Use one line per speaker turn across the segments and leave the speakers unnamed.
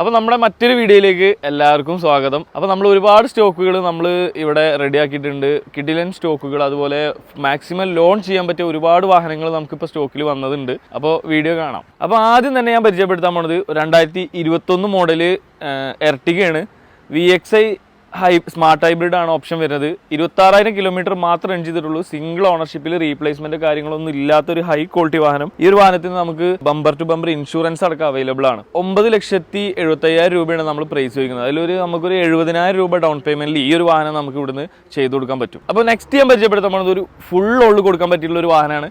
അപ്പോൾ നമ്മുടെ മറ്റൊരു വീഡിയോയിലേക്ക് എല്ലാവർക്കും സ്വാഗതം. അപ്പോൾ നമ്മൾ ഒരുപാട് സ്റ്റോക്കുകൾ നമ്മൾ ഇവിടെ റെഡിയാക്കിയിട്ടുണ്ട്. കിഡിലൻ സ്റ്റോക്കുകൾ അതുപോലെ മാക്സിമം ലോൺ ചെയ്യാൻ പറ്റിയ ഒരുപാട് വാഹനങ്ങൾ നമുക്കിപ്പോൾ സ്റ്റോക്കിൽ വന്നതുണ്ട്. അപ്പോൾ വീഡിയോ കാണാം. അപ്പോൾ ആദ്യം തന്നെ ഞാൻ പരിചയപ്പെടുത്താൻ പോണത് രണ്ടായിരത്തി ഇരുപത്തൊന്ന് model എർട്ടിഗയാണ്. V X I high smart hybrid ആണ് ഓപ്ഷൻ വരുന്നത്. ഇരുപത്താറായിരം കിലോമീറ്റർ മാത്രം റൺ ചെയ്തിട്ടുള്ളൂ. സിംഗിൾ ഓണർഷിപ്പിൽ റീപ്ലേസ്മെന്റ് കാര്യങ്ങളൊന്നും ഇല്ലാത്തൊരു ഹൈ ക്വാളിറ്റി വാഹനം. ഈ ഒരു വാഹനത്തിന് നമുക്ക് ബമ്പർ ടു ബമ്പർ ഇൻഷുറൻസ് അടക്കം അവൈലബിൾ ആണ്. ഒമ്പത് ലക്ഷത്തി എഴുപത്തയ്യായിരം രൂപയാണ് നമ്മൾ പ്രൈസ് വയ്ക്കുന്നത് അതിലൊരു നമുക്കൊരു എഴുപതിനായിരം രൂപ ഡൗൺ പേയ്മെന്റിൽ ഈ ഒരു വാഹനം നമുക്ക് ഇവിടുന്ന് ചെയ്തു കൊടുക്കാൻ പറ്റും. അപ്പോൾ നെക്സ്റ്റ് ഞാൻ പരിചയപ്പെടുത്താൻ പോകുന്നത് ഒരു ഫുൾ ഓൾഡ് കൊടുക്കാൻ പറ്റിയുള്ള ഒരു വാഹനമാണ്.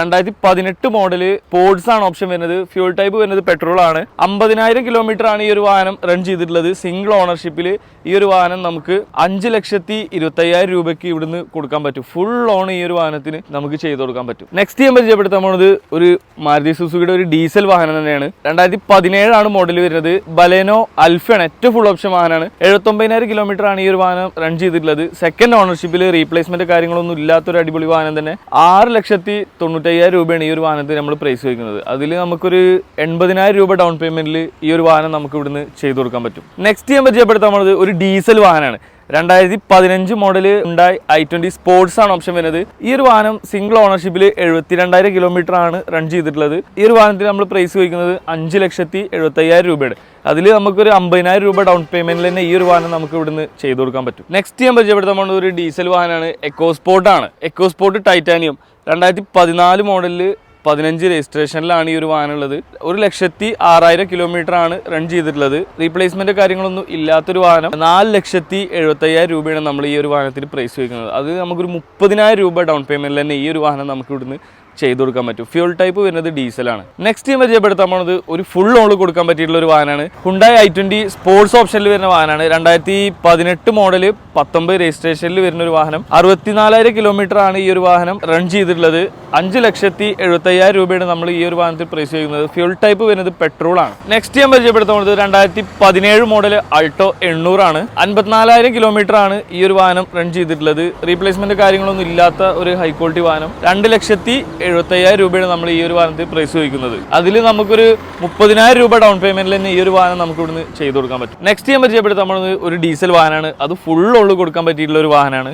രണ്ടായിരത്തി പതിനെട്ട് മോഡൽ പോഡ്സ് ആണ് ഓപ്ഷൻ വരുന്നത്. ഫ്യൂൾ ടൈപ്പ് വരുന്നത് പെട്രോൾ ആണ്. അമ്പതിനായിരം കിലോമീറ്റർ ആണ് ഈ ഒരു വാഹനം റൺ ചെയ്തിട്ടുള്ളത്. സിംഗിൾ ഓണർഷിപ്പിൽ ഈ ഒരു വാഹനം നമുക്ക് അഞ്ച് ലക്ഷത്തി ഇരുപത്തയ്യായിരം രൂപയ്ക്ക് ഇവിടുന്ന് കൊടുക്കാൻ പറ്റും. ഫുൾ ഓൺ ഈ ഒരു വാഹനത്തിന് നമുക്ക് ചെയ്തു കൊടുക്കാൻ പറ്റും. നെക്സ്റ്റ് ഞാൻ പരിചയപ്പെടുത്താൻ പോണത് ഒരു മാരുതി സുസുക്കിയുടെ ഒരു ഡീസൽ വാഹനം തന്നെയാണ്. രണ്ടായിരത്തി പതിനേഴാണ് മോഡൽ വരുന്നത്. ബലേനോ അൽഫയാണ് ഏറ്റവും ഫുൾ ഓപ്ഷൻ വാഹനമാണ്. എഴുപത്തൊമ്പതിനായിരം കിലോമീറ്റർ ആണ് ഈ ഒരു വാഹനം റൺ ചെയ്തിട്ടുള്ളത്. സെക്കൻഡ് ഓണർഷിപ്പിൽ റീപ്ലേസ്മെന്റ് കാര്യങ്ങളൊന്നും ഇല്ലാത്തൊരു അടിപൊളി വാഹനം തന്നെ. ആറ് ലക്ഷത്തി തൊണ്ണൂറ്റയ്യായിരം രൂപയാണ് ഈ ഒരു വാഹനത്തിന് നമ്മൾ പ്രൈസ് വയ്ക്കുന്നത്. അതിൽ നമുക്കൊരു എൺപതിനായിരം രൂപ ഡൗൺ പേയ്മെന്റിൽ ഈ ഒരു വാഹനം നമുക്ക് ഇവിടുന്ന് ചെയ്തു കൊടുക്കാൻ പറ്റും. നെക്സ്റ്റ് ഞാൻ പരിചയപ്പെടുത്താൻ പോകുന്നത് ഒരു ഡീസൽ വാഹനമാണ്. രണ്ടായിരത്തി പതിനഞ്ച് മോഡൽ ഉണ്ടായി ഐ ട്വന്റി സ്പോർട്സ് ആണ് ഓപ്ഷൻ വരുന്നത്. ഈ ഒരു വാഹനം സിംഗിൾ ഓണർഷിപ്പിൽ എഴുപത്തിരണ്ടായിരം കിലോമീറ്റർ ആണ് റൺ ചെയ്തിട്ടുള്ളത്. ഈ ഒരു വാഹനത്തിന് നമ്മൾ പ്രൈസ് വയ്ക്കുന്നത് അഞ്ച് ലക്ഷത്തി എഴുപത്തി അയ്യായിരം രൂപയുടെ. അതിൽ നമുക്കൊരു അമ്പതിനായിരം രൂപ ഡൗൺ പേയ്മെന്റിൽ തന്നെ ഈ ഒരു വാഹനം നമുക്ക് ഇവിടുന്ന് ചെയ്തു കൊടുക്കാൻ പറ്റും. നെക്സ്റ്റ് ഞാൻ പരിചയപ്പെടുത്താൻ പോകുന്നത് ഒരു ഡീസൽ വാഹനമാണ് എക്കോ സ്പോർട്ട് ആണ്. എക്കോ സ്പോർട്ട് ടൈറ്റാനിയം രണ്ടായിരത്തി പതിനാല് മോഡലിൽ പതിനഞ്ച് രജിസ്ട്രേഷനിലാണ് ഈ ഒരു വാഹനം ഉള്ളത് ഒരു ലക്ഷത്തി ആറായിരം കിലോമീറ്റർ ആണ് റൺ ചെയ്തിട്ടുള്ളത്. റീപ്ലേസ്മെന്റ് കാര്യങ്ങളൊന്നും ഇല്ലാത്തൊരു വാഹനം. നാല് ലക്ഷത്തി എഴുപത്തയ്യായിരം രൂപയാണ് നമ്മൾ ഈ ഒരു വാഹനത്തിന് പ്രൈസ് വയ്ക്കുന്നത് അത് നമുക്കൊരു മുപ്പതിനായിരം രൂപ ഡൗൺ പേയ്മെന്റിൽ തന്നെ ഈ ഒരു വാഹനം നമുക്ക് ഇവിടുന്ന് ചെയ്തു കൊടുക്കാൻ പറ്റും. ഫ്യൂൾ ടൈപ്പ് വരുന്നത് ഡീസലാണ് നെക്സ്റ്റ് ഞാൻ പരിചയപ്പെടുത്താൻ പോണത് ഒരു ഫുൾ ഓൺ കൊടുക്കാൻ പറ്റിയിട്ടുള്ള ഒരു വാഹനമാണ്. ഹുണ്ടായി ഐ ട്വന്റി സ്പോർട്സ് ഓപ്ഷനിൽ വരുന്ന വാഹനമാണ്. രണ്ടായിരത്തി പതിനെട്ട് മോഡൽ പത്തൊമ്പത് രജിസ്ട്രേഷനിൽ വരുന്ന ഒരു വാഹനം. അറുപത്തിനാലായിരം കിലോമീറ്റർ ആണ് ഈ ഒരു വാഹനം റൺ ചെയ്തിട്ടുള്ളത്. അഞ്ച് ലക്ഷത്തി എഴുപത്തി അയ്യായിരം രൂപയാണ് നമ്മൾ ഈ ഒരു വാഹനത്തിൽ പ്രൈസ് ചെയ്യുന്നത് ഫ്യൂൾ ടൈപ്പ് വരുന്നത് പെട്രോൾ ആണ്. നെക്സ്റ്റ് ഞാൻ പരിചയപ്പെടുത്താൻ പോകുന്നത് രണ്ടായിരത്തി പതിനേഴ് മോഡൽ അൾട്ടോ എണ്ണൂറാണ് അൻപത്തിനാലായിരം കിലോമീറ്റർ ആണ് ഈ ഒരു വാഹനം റൺ ചെയ്തിട്ടുള്ളത്. റീപ്ലേസ്മെന്റ് കാര്യങ്ങളൊന്നും ഇല്ലാത്ത ഒരു ഹൈ ക്വാളിറ്റി വാഹനം. രണ്ട് ലക്ഷത്തി എഴുപത്തി അയ്യായിരം രൂപയാണ് നമ്മൾ ഈ ഒരു വാഹനത്തിൽ പ്രൈസ് ചോദിക്കുന്നത്. അതിൽ നമുക്കൊരു മുപ്പതിനായിരം രൂപ ഡൗൺ പേയ്മെന്റിൽ തന്നെ ഈ ഒരു വാഹനം നമുക്ക് ഇവിടുന്ന് ചെയ്തു കൊടുക്കാൻ പറ്റും. നെക്സ്റ്റ് ഞാൻ പരിചയപ്പെടുത്താൻ നമ്മൾ ഒരു ഡീസൽ വാഹനമാണ്. അത് ഫുൾ ഉള്ളു കൊടുക്കാൻ പറ്റിയിട്ടുള്ള ഒരു വാഹനമാണ്.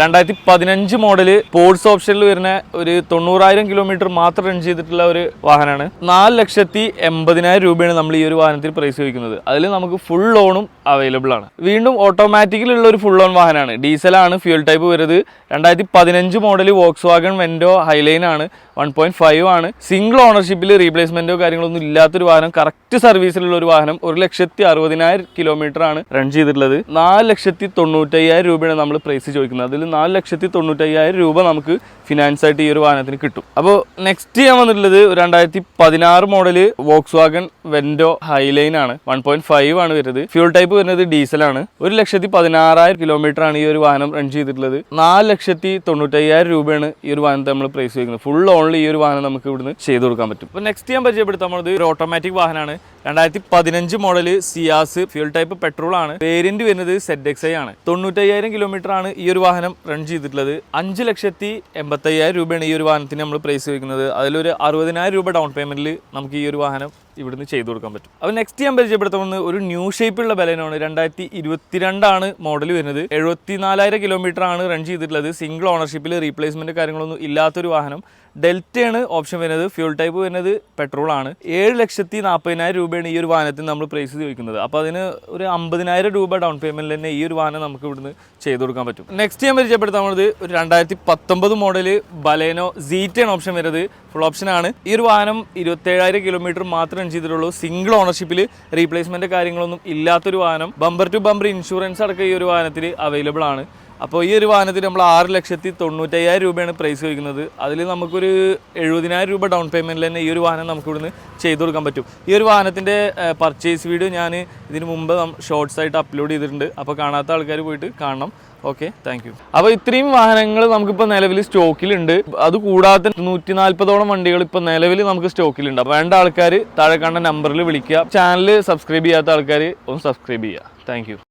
രണ്ടായിരത്തി പതിനഞ്ച് മോഡൽ സ്പോർട്സ് ഓപ്ഷനിൽ വരുന്ന ഒരു തൊണ്ണൂറായിരം കിലോമീറ്റർ മാത്രം റൺ ചെയ്തിട്ടുള്ള ഒരു വാഹനമാണ്. നാല് ലക്ഷത്തി എൺപതിനായിരം രൂപയാണ് നമ്മൾ ഈ ഒരു വാഹനത്തിൽ പ്രൈസ് ചോദിക്കുന്നത്. അതിൽ നമുക്ക് ഫുൾ ലോണും അവൈലബിൾ ആണ്. വീണ്ടും ഓട്ടോമാറ്റിക്കിലുള്ള ഒരു ഫുൾ ഓൺ വാഹനമാണ്. ഡീസലാണ് ഫ്യൂൽ ടൈപ്പ് വരുന്നത്. രണ്ടായിരത്തി പതിനഞ്ച് model Volkswagen Vento Highline ആണ് വൺ പോയിന്റ് ഫൈവ് ആണ് സിംഗിൾ ഓണർഷിപ്പിൽ റീപ്ലേസ്മെന്റോ കാര്യങ്ങളൊന്നും ഇല്ലാത്തൊരു വാഹനം കറക്റ്റ് സർവീസിലുള്ള ഒരു വാഹനം ഒരു ലക്ഷത്തി അറുപതിനായിരം കിലോമീറ്റർ ആണ് റൺ ചെയ്തിട്ടുള്ളത്. നാല് ലക്ഷത്തി തൊണ്ണൂറ്റയ്യായിരം രൂപയാണ് നമ്മൾ പ്രൈസ് ചോദിക്കുന്നത്. അതിൽ നാല് ലക്ഷത്തി തൊണ്ണൂറ്റയ്യായിരം രൂപ നമുക്ക് ഫിനാൻസ് ആയിട്ട് ഈ ഒരു വാഹനത്തിന് കിട്ടും. അപ്പോൾ നെക്സ്റ്റ് ചെയ്യാൻ വന്നിട്ടുള്ളത് രണ്ടായിരത്തി പതിനാറ് model Volkswagen Vento Highline ആണ്. വൺ പോയിന്റ് ഫൈവ് ആണ് വരുന്നത്. ഫ്യൂൾ ടൈപ്പ് വരുന്നത് ഡീസലാണ്. ഒരു ലക്ഷത്തി പതിനാറായിരം കിലോമീറ്റർ ആണ് ഈ ഒരു വാഹനം റൺ ചെയ്തിട്ടുള്ളത്. നാല് ലക്ഷത്തി തൊണ്ണൂറ്റയ്യായിരം രൂപയാണ് ഈ ഒരു വാഹനത്തെ നമ്മൾ പ്രൈസ് വയ്ക്കുന്നത്. ഫുൾ ഓൺലി ഈ ഒരു വാഹനം നമുക്ക് ഇവിടുന്ന് ചെയ്ത് കൊടുക്കാൻ പറ്റും. അപ്പോൾ നെക്സ്റ്റ് ഞാൻ പരിചയപ്പെടുത്താൻ പോകുന്നത് ഒരു ഓട്ടോമാറ്റിക് വാഹനമാണ്. രണ്ടായിരത്തി പതിനഞ്ച് model Ciaz fuel type petrol ആണ്. വേരിയന്റ് വരുന്നത് സെഡ് എക്സ് ഐ ആണ്. തൊണ്ണൂറ്റയ്യായിരം കിലോമീറ്റർ ആണ് ഈ ഒരു വാഹനം റൺ ചെയ്തിട്ടുള്ളത്. അഞ്ച് ലക്ഷത്തി എൺപത്തയ്യായിരം രൂപയാണ് ഈ ഒരു വാഹനത്തിന് നമ്മൾ പ്രൈസ് വയ്ക്കുന്നത്. അതിലൊരു അറുപതിനായിരം രൂപ ഡൗൺ പേയ്മെന്റിൽ നമുക്ക് ഈ ഒരു വാഹനം ഇവിടുന്ന് ചെയ്തു കൊടുക്കാൻ പറ്റും. അപ്പോൾ നെക്സ്റ്റ് ഞാൻ പരിചയപ്പെടുത്തുന്നത് ഒരു ന്യൂ ഷേപ്പുള്ള ബലനാണ് രണ്ടായിരത്തി ഇരുപത്തിരണ്ടാണ് മോഡൽ വരുന്നത്. എഴുപത്തിനാലായിരം കിലോമീറ്റർ ആണ് റൺ ചെയ്തിട്ടുള്ളത്. സിംഗിൾ ഓണർഷിപ്പിൽ റീപ്ലേസ്മെന്റ് കാര്യങ്ങളൊന്നും ഇല്ലാത്തൊരു വാഹനം. ഡെൽറ്റയാണ് ഓപ്ഷൻ വരുന്നത് ഫ്യൂൾ ടൈപ്പ് വരുന്നത് പെട്രോൾ ആണ് ഏഴ് ലക്ഷത്തി നാൽപ്പതിനായിരം രൂപയാണ് ഈ ഒരു വാഹനത്തിന് നമ്മൾ പ്രൈസ് ചോദിക്കുന്നത്. അപ്പോൾ അതിന് ഒരു അമ്പതിനായിരം രൂപ ഡൗൺ പേയ്മെന്റിൽ തന്നെ ഈ ഒരു വാഹനം നമുക്ക് ഇവിടുന്ന് ചെയ്തു കൊടുക്കാൻ പറ്റും. നെക്സ്റ്റ് ഞാൻ പരിചയപ്പെടുത്താൻ പോകുന്നത് ഒരു രണ്ടായിരത്തി പത്തൊമ്പത് മോഡൽ ബലേനോ ആണ് ഓപ്ഷൻ വരുന്നത്. ഫുൾ ഓപ്ഷൻ ആണ്. ഈ ഒരു വാഹനം ഇരുപത്തേഴായിരം കിലോമീറ്റർ മാത്രം റൺ ചെയ്തിട്ടുള്ളൂ. സിംഗിൾ ഓണർഷിപ്പിൽ റീപ്ലേസ്മെന്റ് കാര്യങ്ങളൊന്നും ഇല്ലാത്തൊരു വാഹനം. ബമ്പർ ടു ബമ്പർ ഇൻഷുറൻസ് അടക്കം ഈ ഒരു വാഹനത്തിൽ അവൈലബിൾ ആണ്. അപ്പോൾ ഈ ഒരു വാഹനത്തിന് നമ്മൾ ആറ് ലക്ഷത്തി തൊണ്ണൂറ്റയ്യായിരം രൂപയാണ് പ്രൈസ് ചോദിക്കുന്നത്. അതിൽ നമുക്കൊരു എഴുപതിനായിരം രൂപ ഡൗൺ പേയ്മെന്റിൽ തന്നെ ഈ ഒരു വാഹനം നമുക്ക് ഇവിടുന്ന് ചെയ്തു കൊടുക്കാൻ പറ്റും. ഈ ഒരു വാഹനത്തിന്റെ പർച്ചേസ് വീഡിയോ ഞാൻ ഇതിന് മുമ്പ് ഷോർട്സ് ആയിട്ട് അപ്ലോഡ് ചെയ്തിട്ടുണ്ട്. അപ്പോൾ കാണാത്ത ആൾക്കാർ പോയിട്ട് കാണണം. ഓക്കെ താങ്ക് യു അപ്പോൾ ഇത്രയും വാഹനങ്ങൾ നമുക്കിപ്പോൾ നിലവിൽ സ്റ്റോക്കിലുണ്ട്. അത് കൂടാതെ നൂറ്റി നാൽപ്പതോളം വണ്ടികൾ ഇപ്പോൾ നിലവിൽ നമുക്ക് സ്റ്റോക്കിലുണ്ട്. അപ്പോൾ വേണ്ട ആൾക്കാർ താഴെ കാണുന്ന നമ്പറിൽ വിളിക്കുക. ചാനൽ സബ്സ്ക്രൈബ് ചെയ്യാത്ത ആൾക്കാർ ഒന്ന് സബ്സ്ക്രൈബ് ചെയ്യുക. താങ്ക്